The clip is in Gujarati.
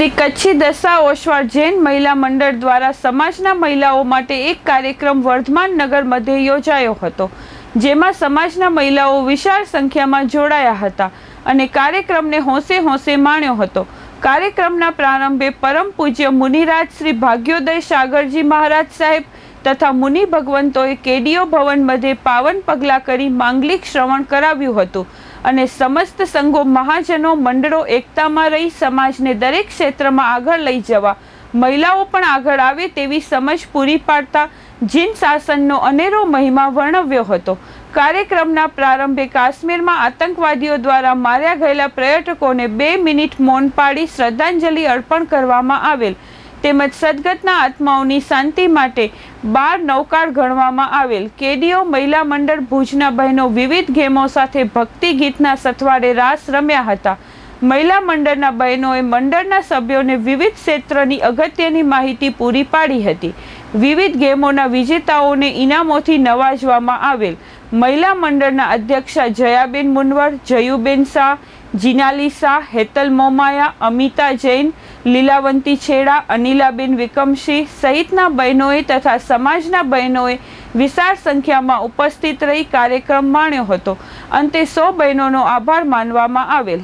શ્રી કચ્છી દશા ઓશવાળ જૈન મહિલા મંડળ દ્વારા સમાજના મહિલાઓ માટે એક કાર્યક્રમ વર્ધમાન નગર મધ્યે યોજાયો હતો, જેમાં સમાજના મહિલાઓ વિશાળ સંખ્યામાં જોડાયા હતા અને કાર્યક્રમને હોંશે હોંશે માણ્યો હતો. કાર્યક્રમના પ્રારંભે પરમ પૂજ્ય મુનિરાજ શ્રી ભાગ્યોદય સાગરજી મહારાજ સાહેબ તથા મુનિ ભગવંતોએ કેડીઓ ભવન મધ્યે પાવન પગલાં કરી માંગલિક શ્રવણ કરાવ્યું હતું. અને સમસ્ત સંઘો, મહાજનો, મંડળો એકતામાં રહી સમાજને દરેક ક્ષેત્રમાં આગળ લઈ જવા. મહિલાઓ પણ આગળ આવે તેવી સમજ પૂરી પાડતા જીન શાસનનો અનેરો મહિમા વર્ણવ્યો હતો. કાર્યક્રમના પ્રારંભે કાશ્મીરમાં આતંકવાદીઓ દ્વારા માર્યા ગયેલા પર્યટકોને બે મિનિટ મૌન પાડી શ્રદ્ધાંજલિ અર્પણ કરવામાં આવેલ. તેમજ સદગતના આત્માઓની શાંતિ માટે બાર નૌકાળ ગણવામાં આવેલ કેડીઓ મહિલા મંડળ ભુજના બહેનો વિવિધ ગેમો સાથે ભક્તિ ગીતના સથવાડે રાસ રમ્યા હતા. મહિલા મંડળના બહેનોએ મંડળના સભ્યોને વિવિધ ક્ષેત્રની અગત્યની માહિતી પૂરી પાડી હતી. વિવિધ ગેમોના વિજેતાઓને ઇનામોથી નવાજવામાં આવેલ મહિલા મંડળના અધ્યક્ષા જયાબેન મુનવર, જયુબેન શાહ, જીનાલી શાહ, હેતલ મોમાયા, અમિતા જૈન, લીલાવંતી છેડા, અનિલાબેન વિકમસિંહ સહિતના બહેનોએ તથા સમાજના બહેનોએ વિશાળ સંખ્યામાં ઉપસ્થિત રહી કાર્યક્રમ માણ્યો હતો. અંતે સો બહેનોનો આભાર માનવામાં આવેલ.